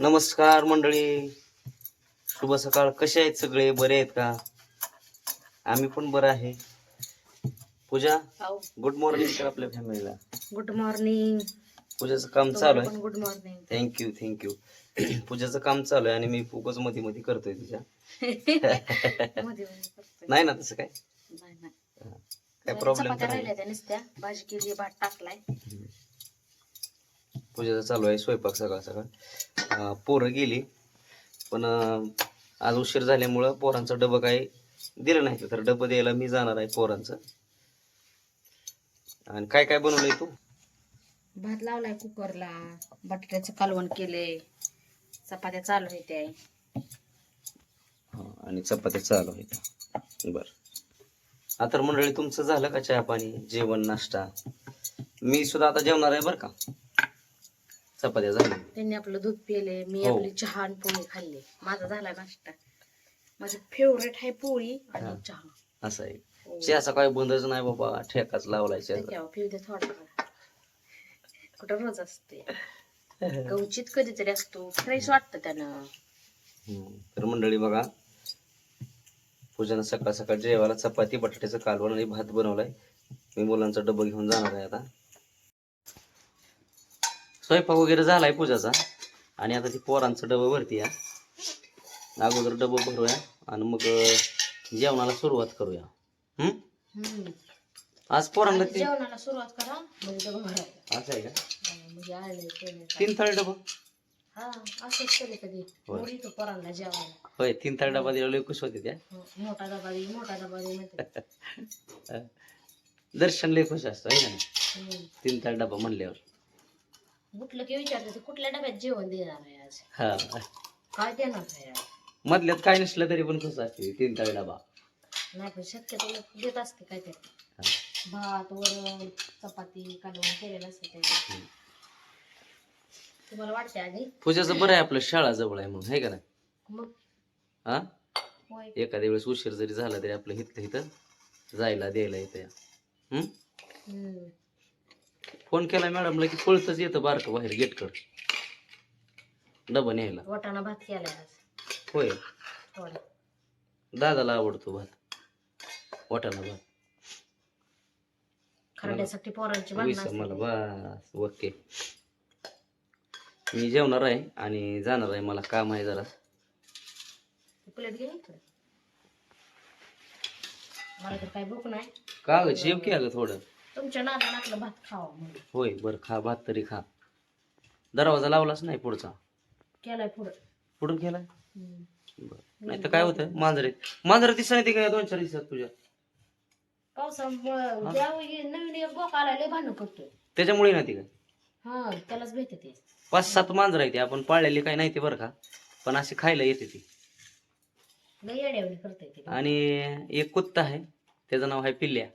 नमस्कार मंडळी. शुभ सकाळ. कसे आहेत सगळे? बरे आहेत का? आम्ही पण बरं आहे. पूजा गुड मॉर्निंग कर आपल्या फॅमिलीला गुड मॉर्निंग पूजाचं काम चालू आहे. Good morning thank you thank you पूजाचं काम चालू आहे आणि मी फुकच मध्ये मध्ये करतोय तिच्या नाही ना तसं काय? काय प्रॉब्लेम भाजी केली भात टाकलाय. पूजाचं चालू आहे स्वयंपाक सकाळ सकाळ. पोरं गेली पण आज उशीर झाल्यामुळं पोरांचं डबं काही दिलं नाही. तर डबं द्यायला मी जाणार आहे पोरांचं. आणि काय काय बनवलंय तू? भात लावलाय कुकरला बटाट्याचं कालवण केले चपात्या चालू आहे ते हा, आणि चपात्या चालू आहेत. बर. आता मंडळी तुमचं झालं का चहा पाणी जेवण नाश्ता? मी सुद्धा आता जेवणार आहे बरं का? चपात्या झाल्या. त्यांनी आपलं दूध पिले मी हो. आपली चहा आणि पोळी खाल्ली. माझा झाला नाश्ता. माझी फेवरेट आहे पोळी हा. आणि चहा. असं आहे. हो. चहाचा काही बंदच नाही बाबा ठेकाच लावलाय चहाचा. त्याच्यावर पिऊ दे थोडा कुठं रोज असते. गवचित कधीतरी असतो. फ्रेश वाटतं त्यानं. हम्म. तर मंडळी बघा पूजानं सकाळ सकाळ जेवायला चपाती बटाट्याचं कालवण आणि भात बनवलाय. मी मुलांचा डबा घेऊन जाणार आहे आता. स्वयंपाक वगैरे झालाय पूजाचा. आणि आता ती पोरांचं डबं भरती या अगोदर डबं भरूया आणि मग जेवणाला सुरुवात करूया. हम्म. आज पोरांना आधी ते जेवणाला सुरुवात करा डबं असं आहे का? म्हणजे आले तीन थाळी डबं? हा असंच कधी कधी. होय. मुली तो पोरांना जेवायला. होय तीन थाळी डबा दिला खुश होते त्या. हं, मोठा डबा दे मोठा डबा दे म्हणते. दर्शन लय खुश असतं आहे ना. तीन थाळी डबा म्हणल्यावर. उठलं की विचारते तू कुठल्या डब्यात जेवण देणार आहे आज? हा. काय देणार आहे आज? मधल्यात काय नसलं तरी पण खुश असते तीन थाळी डबा. नाही पण शक्यतो लोक देत असते काय ते. भात वरण चपाती कालवण केलेलं असतं ते. तुम्हाला वाटते आधी? पूजाचं बरं आहे आपलं शाळा जवळ आहे म्हणून आहे का नाही? मग? हा? होय. एखाद्या वेळेस उशीर जरी झाला तरी आपलं हिथलं इथं जायला द्यायला येतं? हम्म. फोन केला मॅडमला की पळतच येतं बारकं बाहेर गेटकड. डबा न्यायला. वाटाणा भात केलाय आज. होय. थोडा. दादाला आवडतो भात. वाटाणा भात. खरड्यासाठी पोरांची मला असतात. बस ओके. मी जेवणार आहे आणि जाणार आहे मला काम आहे जरा. प्लेट घे इकडे. मला तर काय भूक नाही. का ग की अगं थोडं. तुमच्या नादा नाकलं भात खावा म्हणून. होय बरं खा भात तरी खा. दरवाजा लावलाच नाही पुढचा? केलाय पुढं. पुढून केलाय? हम्म. बरं. नाही तर काय होतं? मांजरे मांजरे दिसत नाही ते काय दोन चार दिवसात तुझ्या? पावसामुळं ज्यावेळी नवीन एक बोक आला लय भांडण करतोय. त्याच्यामुळे ना ती काय हा त्यालाच भेटते ते. पाच सात मांजर आहे ते. आपण पाळलेली काही नाही ते बरं का? पण अशी खायला येते ती. लय येड्यावणी करतोय ते. आणि एक कुत्ता आहे. त्याचं नाव आहे पिल्ल्या.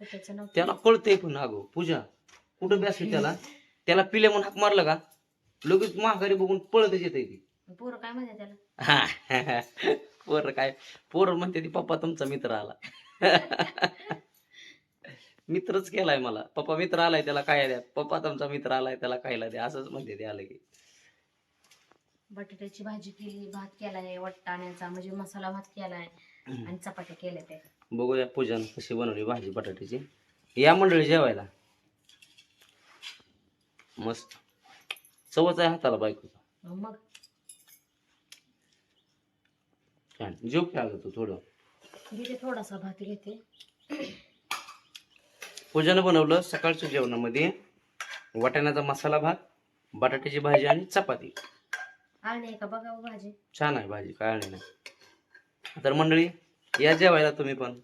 नाव त्याला कळतंय पण अगो पूजा कुठं बी असली त्याला. त्याला पिल्ल्या म्हणून हाक मारलं का? लगेच महागारी बघून पळतच येते ती. पोरं काय म्हणते त्याला? पोर काय? पोर म्हणते ती पप्पा तुमचा मित्र आला. मित्रच केलाय मला. पप्पा मित्र आलाय त्याला काय द्या. पप्पा तुमचा मित्र आलाय त्याला खायला द्या. असंच म्हणते ते आलं की. बटाट्याची भाजी केली भात केलाय वट्टाण्याचा म्हणजे मसाला भात केलाय आणि चपात्या केल्या ते बघूया पूजन कशी बनवली भाजी बटाट्याची. या मंडळी जेवायला. मस्त. चवच आहे हाताला बायकोचा. मग? छान. जेव आलं तू थोडं? थोडासा भात घेते. पूजानं बनवलं सकाळच्या जेवणामध्ये. वाटाण्याचा मसाला भात बटाट्याची भाजी आणि चपाती. आळणी आहे का? बघा हो भाजी. छान आहे भाजी काय नाही. तर मंडळी या जेवायला तुम्ही पण.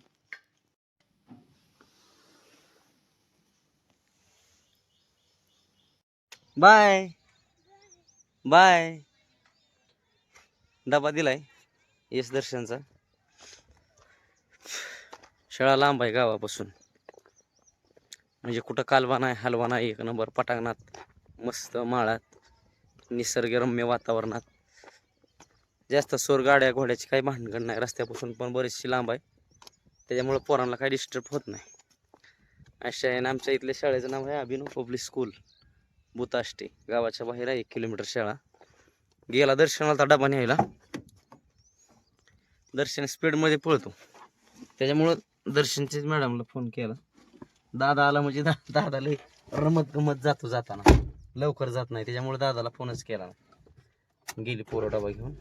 बाय. बाय. डबा दिलाय. यश दर्शनचा. शाळा लांब आहे गावापासून. म्हणजे कुठं कालवा नाही हलवा नाही एक नंबर पटांगणात मस्त माळात निसर्गरम्य वातावरणात. जास्त सोर गाड्या घोड्याची काही भानगड नाही. रस्त्यापासून पण बरीचशी लांब आहे. त्याच्यामुळं पोरांना काही डिस्टर्ब होत नाही. अशा आहे आमच्या इथल्या शाळेचं नाव आहे अभिनव पब्लिक स्कूल बुताष्टे. गावाच्या बाहेर आहे एक किलोमीटर शाळा. गेला दर्शनाला डबा न्यायला. दर्शन स्पीडमध्ये पळतो. त्याच्यामुळं दर्शनचेच मॅडमला फोन केला. दादा आला म्हणजे दा दादाला रमत गमत जातो जाताना. लवकर जात नाही. त्याच्यामुळे दादाला फोनच केला गेली पोरं डबा घेऊन.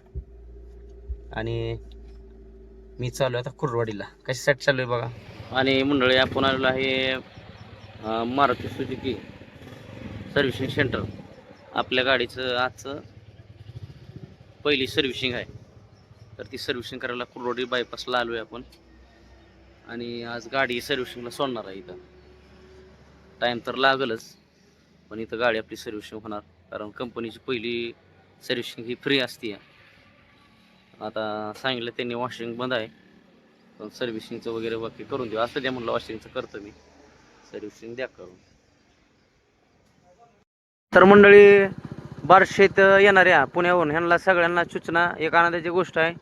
आणि मी चालू आहे आता कुरवाडीला कशासाठी चालू आहे बघा. आणि मंडळी आपण आलेलो आहे मारुती सुजुकी सर्व्हिसिंग सेंटर. आपल्या गाडीचं आजचं पहिली सर्व्हिसिंग आहे. तर ती सर्व्हिसिंग करायला कुरवाडी बायपासला आलो आहे आपण. आणि आज गाडी सर्व्हिसिंगला सोडणार आहे इथं. टाईम तर लागलच पण इथं गाडी आपली सर्व्हिसिंग होणार. कारण कंपनीची पहिली सर्व्हिसिंग ही फ्री असते आता सांगितलं त्यांनी वॉशिंग बंद आहे. पण सर्व्हिसिंगचं वगैरे बाकी करून देऊ. असं द्या म्हणलं वॉशिंगचं करतो मी. सर्व्हिसिंग द्या करून. तर मंडळी बारशेत येणाऱ्या पुण्याहून ह्यांना सगळ्यांना सूचना. एक आनंदाची गोष्ट आहे.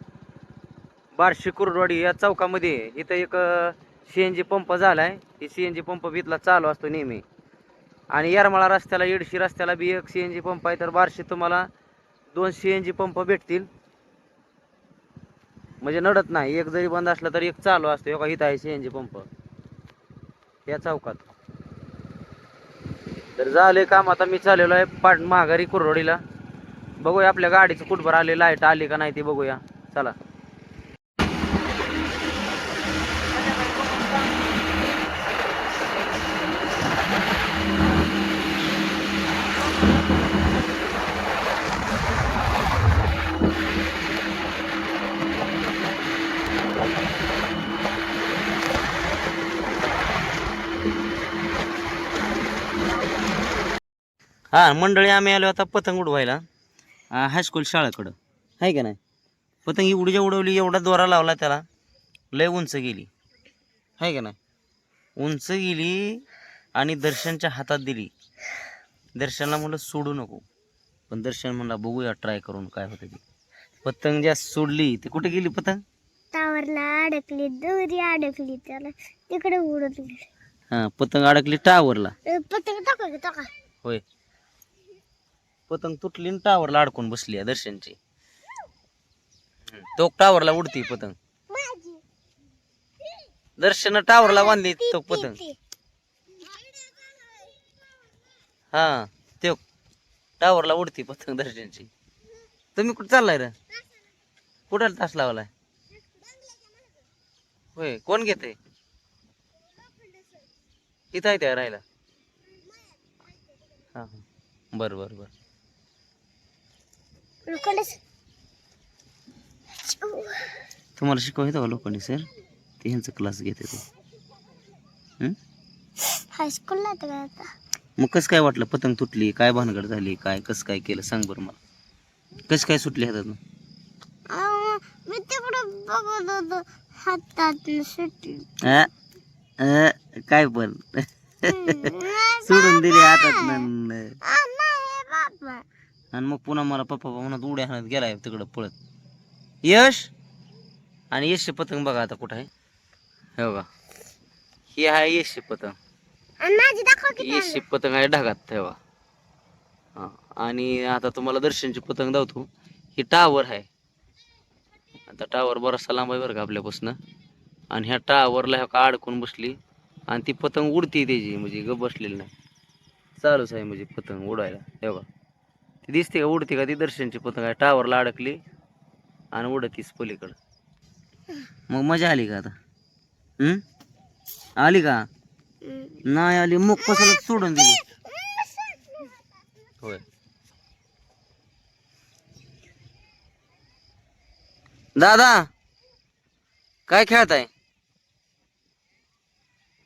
बारशी कुरडवाडी या चौकामध्ये इथं एक सी एन जी पंप झाला आहे सी एन जी पंप बी इथला चालू असतो नेहमी. आणि येरमाळा रस्त्याला येडशी रस्त्याला बी एक सी एन जी पंप आहे. तर बारशे तुम्हाला दोन सी एन जी पंप भेटतील. म्हणजे नडत नाही. एक जरी बंद असला तरी एक चालू असतो. एका इथं आहे सी एन जी पंप या चौकात. तर झाले काम. आता मी चाललेलो आहे पाट माघारी कुरडीला बघूया आपल्या गाडीचं कुठभर आले लाइट आली का नाही ते बघूया. चला. हा मंडळी आम्ही आलो आता पतंग उडवायला. हायस्कूल शाळेकडं. आहे का नाही? पतंग एवढी उडवली एवढा दोरा लावला त्याला. लय उंच गेली. आहे का नाही? उंच गेली आणि दर्शनच्या हातात दिली. दर्शनला म्हणलं सोडू नको. पण दर्शन म्हणला बघूया ट्राय करून काय होतं ते. पतंग ज्या सोडली ती कुठे गेली पतंग? टावरला अडकली दोरी अडकली त्याला. तिकडे उडत हां पतंग अडकली टावरला पतंग टाका टाका. होय. पतंग तुटली आणि टावरला अडकून बसली आहे दर्शनची. तो टावरला उडती पतंग. दर्शन टावरला बांधली तो पतंग. हा तो टावरला उडती पतंग दर्शनची. तुम्ही कुठं चाललाय र? कुठं तास लावलाय होय कोण घेते इथं आहे त्या राहायला. हा हा. बर बर बर. तुम्हाला शिकवायचं का लोकांनी सर ते ह्यांचं क्लास घेते ते? हायस्कूलला आता? मग कसं काय वाटलं? पतंग तुटली काय भानगड झाली काय कसं काय केलं? सांग बरं मला. कसं काय सुटली हातात मी तिकडे बघत होतो. हातात सुटली. अ, अ, काय पण. सोडून दिली हातात आणि मग पुन्हा मला पप्पा म्हणत उड्या हाणत गेलाय तिकडं पळत. यश आणि यश पतंग बघा आता कुठं आहे. हे बघा. ही आहे यश पतंग. की येशी पतंग आहे ढगात ठेवा हा. आणि आता तुम्हाला दर्शनची पतंग दावतो ही टावर आहे. आता टावर बराचसा लांब आहे बरं का आपल्यापासून. आणि ह्या टावरला ह्या का अडकून बसली? आणि ती पतंग उडती त्याची म्हणजे ग बसलेली नाही. चालूच आहे म्हणजे पतंग उडायला. हे बघा. ती दिसते का? उडते का ती दर्शनची पतंग? आहे टावरला अडकली आणि उडतीस पलीकडं. मग मजा आली का आता? हम्म? आली का? नाही आली. मग कशाला सोडून दिली? होय. दादा काय खेळताय?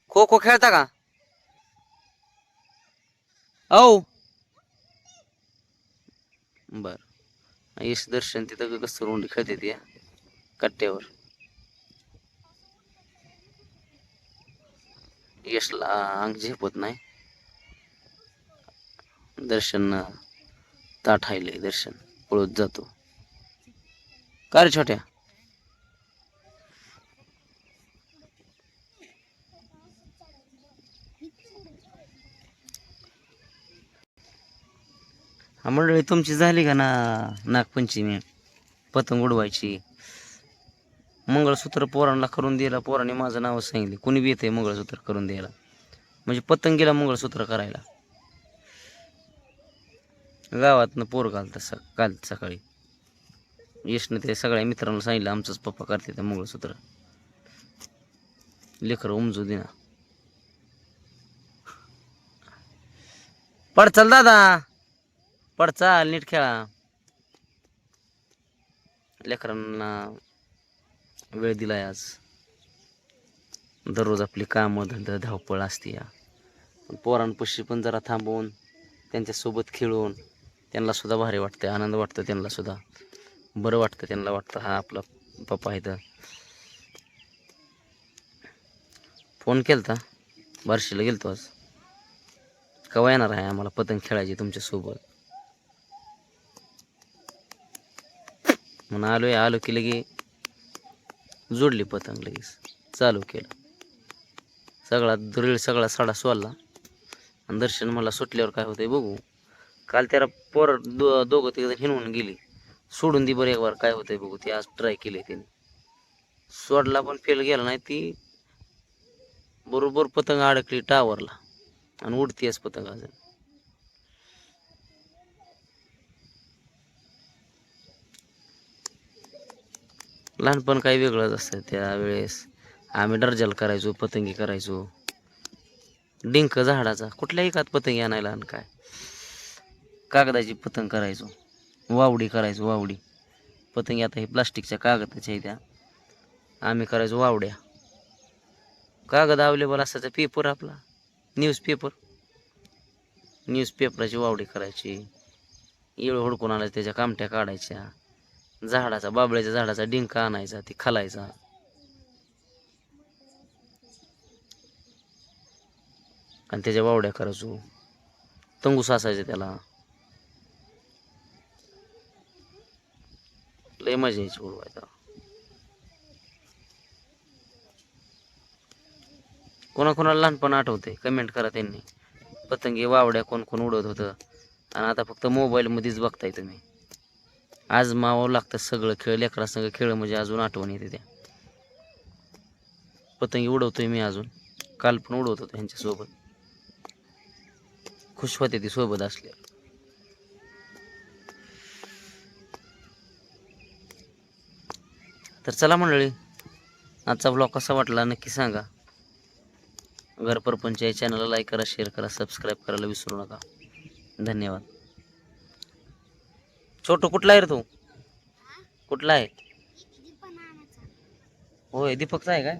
खो खो खेळता का? औ. बरं. यश दर्शन तिथं कसं रोंडी खेळते ती कट्ट्यावर. यशला अंग झेपत नाही. दर्शन ताठ आहे दर्शन. पळत जातो. का रे छोट्या? मंडळी तुमची झाली का ना नागपंचमी? पतंग उडवायची. मंगळसूत्र पोरांना करून द्यायला पोरांनी माझं नाव सांगितले. कुणी बी येते मंगळसूत्र करून द्यायला. म्हणजे पतंगीला मंगळसूत्र करायला. गावातनं पोर घालतं स काल सकाळी. यशनं ते सगळ्या मित्रांना सांगितलं आमचंच पप्पा करते ते मंगळसूत्र. लेकर उमजू दिना पड चल दादा. पड चाल नीट खेळा. लेकरांना वेळ दिलाय आज. दररोज आपली कामं धंदा धावपळ असते या. पण पोरांपाशी पण जरा थांबवून त्यांच्यासोबत खेळून त्यांना सुद्धा भारी वाटतं आनंद वाटतं त्यांना सुद्धा. बरं वाटतं त्यांना वाटतं हा आपला पप्पा आहे तर. फोन केलता? बार्शीला गेलतो आज. केव्हा येणार आहे आम्हाला पतंग खेळायची तुमच्यासोबत? म्हणून आहे आलो की लगे जोडली पतंग लगेच. चालू केलं. सगळा दुरीळ सगळा साडा सोडला. आणि दर्शन मला सुटल्यावर काय होतंय बघू. काल त्याला पोर दो दोघं तिकडे हिनवून गेली. सोडून दी बरं एक बार काय होतंय बघू. ती आज ट्राय केली त्याने सोडला पण फेल गेला नाही ती बरोबर पतंग अडकली टावरला आणि उडतीयच पतंग अजून. लहानपण काही वेगळंच असतं त्यावेळेस. आम्ही डर्जल करायचो पतंगी करायचो. डिंक झाडाचा कुठल्याही कात पतंगी आणायला आणि काय. कागदाची पतंग करायचो. वावडी करायचो वावडी. पतंगी आता हे प्लास्टिकच्या कागदाच्या त्या. आम्ही करायचो वावड्या. कागद अवेलेबल असायचा पेपर आपला. न्यूजपेपर न्यूजपेपराची न्यूज पेपराची वावडी करायची. येळ हुडकून आणायचं त्याच्या कामट्या काढायच्या. झाडाचा बाबळ्याच्या झाडाचा डिंका आणायचा ती खालायचा. आणि त्याच्या वावड्या करायचो. तंगूस असायचे त्याला. लय मजा यायची उडवायचा कोणाकोणाला लहानपण आठवते कमेंट करा त्यांनी. पतंगी वावड्या कोण कोण उडवत होतं? आणि आता फक्त मोबाईलमध्येच बघताय तुम्ही. आज मावावं लागतं सगळं खेळ लेकरा खेळ म्हणजे अजून आठवण येते त्या. पतंगी उडवतोय मी अजून. काल पण उडवत होतो ह्यांच्यासोबत खुश होते ती सोबत असल्या तर चला मंडळी आजचा ब्लॉग कसा वाटला नक्की सांगा. घरपरपंच या चॅनलला लाईक करा शेअर करा सबस्क्राईब करायला विसरू नका. धन्यवाद. छोटू कुठला आहे रे तू? कुठला आहे? होय दीपकचा आहे काय?